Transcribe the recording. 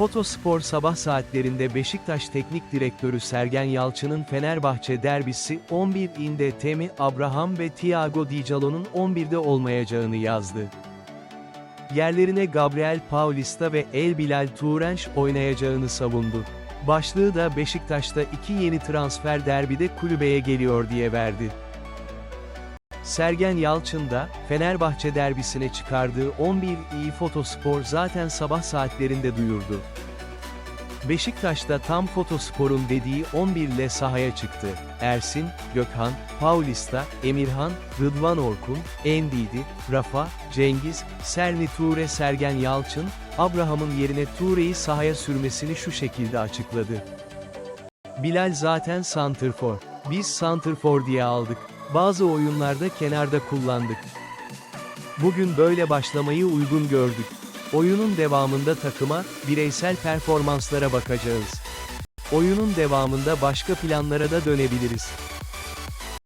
Fotospor sabah saatlerinde Beşiktaş Teknik Direktörü Sergen Yalçın'ın Fenerbahçe derbisi 11 inde Temi Abraham ve Thiago Dicalo'nun 11'de olmayacağını yazdı. Yerlerine Gabriel Paulista ve El Bilal Turanç oynayacağını savundu. Başlığı da Beşiktaş'ta iki yeni transfer derbide kulübeye geliyor diye verdi. Sergen Yalçın da, Fenerbahçe derbisine çıkardığı 11 iyi fotospor zaten sabah saatlerinde duyurdu. Beşiktaş'ta tam fotosporun dediği 11 ile sahaya çıktı. Ersin, Gökhan, Paulista, Emirhan, Rıdvan Orkun, Endidi, Rafa, Cengiz, Serni Ture Sergen Yalçın, Abraham'ın yerine Ture'yi sahaya sürmesini şu şekilde açıkladı. Bilal zaten santrfor. Biz santrfor diye aldık. Bazı oyunlarda kenarda kullandık. Bugün böyle başlamayı uygun gördük. Oyunun devamında takıma, bireysel performanslara bakacağız. Oyunun devamında başka planlara da dönebiliriz.